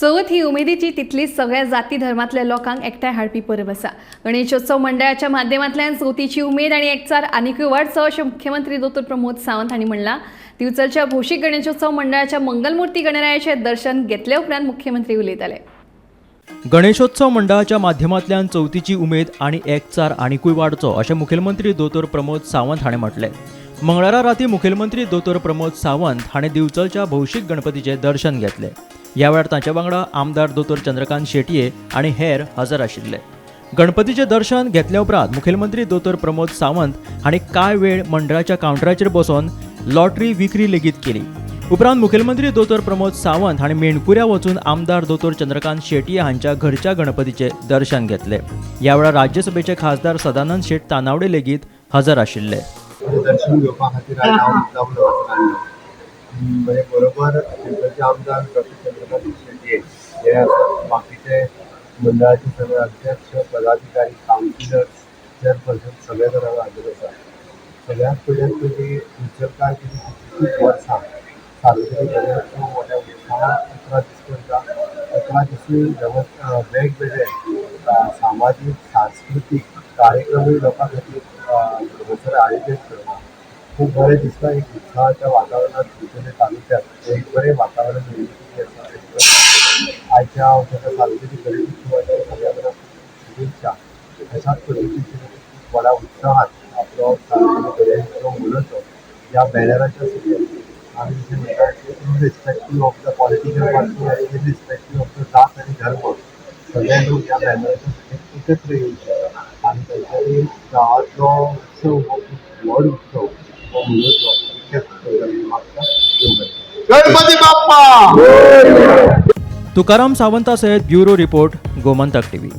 चवथ ही उमेदीची तिथली सगळ्या जाती धर्मातल्या लोकांक एकठांय हाडपी परब आसा. गणेशोत्सव मंडळाच्या माध्यमांतल्यान चवथीची उमेद आनी एकचार आनीकूय वाडचो अशें मुख्यमंत्री दोतोर प्रमोद सावंत हांणी म्हणलां. दिवचलच्या भौशीक गणेशोत्सव मंडळाच्या मंगलमूर्ती गणरायाचें दर्शन घेतले उपरांत मुख्यमंत्री उलयताले. गणेशोत्सव मंडळाच्या माध्यमांतल्यान चवथीची उमेद आनी एकचार आनीकूय वाडचो अशें मुखेलमंत्री दोतोर प्रमोद सावंत हाणें म्हटलें. मंगळारा राती मुखेलमंत्री दोतोर प्रमोद सावंत हाणें दिवचलच्या भौशीक गणपतीचें दर्शन घेतलें. ह्या वेळार तांचे वांगडा आमदार दोतोर चंद्रकांत शेटये आनी हेर हजर आशिल्ले. गणपतीचें दर्शन घेतल्या उपरांत मुखेलमंत्री दोतोर प्रमोद सावंत हांणी कांय वेळ मंडळाच्या कावंटराचेर बसून लॉटरी विक्री लेगीत केली. उपरांत मुखेलमंत्री दोतोर प्रमोद सावंत हांणी मेणकुऱ्या वचून आमदार दोतोर चंद्रकांत शेटये हांच्या घरच्या गणपतीचें दर्शन घेतलें. ह्या वेळार राज्यसभेचे खासदार सदानंद शेट तानावडे लेगीत हजर आशिल्ले. म्हणजे बरोबर शिरदलचे आमदार डॉक्टर चंद्रकांत शेट्टी हे असतात बाकीचे मंडळाचे सगळे अध्यक्ष पदाधिकारी काउन्सिलर चेअरपर्सन सगळे जाण हांगा हजर आसा सगळ्यात पयल्यान पयली उचलकार कितें कितलीं वर्सां सार्वजनीक गणेशोत्सव मोठ्या उत्सवान अकरा दीस करता अकरा दिसूय वेवस्था वेगवेगळे अ, सामाजीक सांस्कृतीक कार्यक्रमूय लोकां खातीर थंयसर आयोजीत करता खूप बरे दिसतं. एक उत्साहाच्या वातावरणात भितरले तालुक्यात एक बरे वातावरण निर्मिती आसा एक बरें आयच्या हांव ताका सार्वजनीक गणेश उत्सवाच्या शुभेच्छा. अशाच पद्दतीचे खूब उत्साहात आपलं सार्वजनीक गरीब उत्सव या बॅनराच्या सकयल आमी जशें म्हणटा की irrespective of the political party आनी इनरिस्पेक्टीव ऑफ द जात आणि धर्म सगळे लोक या बॅनराच्या सकयल एकत्र शकतात आणि तांच्यानी गांवांतलो उत्सव वड उत्सव गणपती बाप्पा! तुकाराम सावंता सयत ब्युरो रिपोर्ट गोमंतक टीव्ही.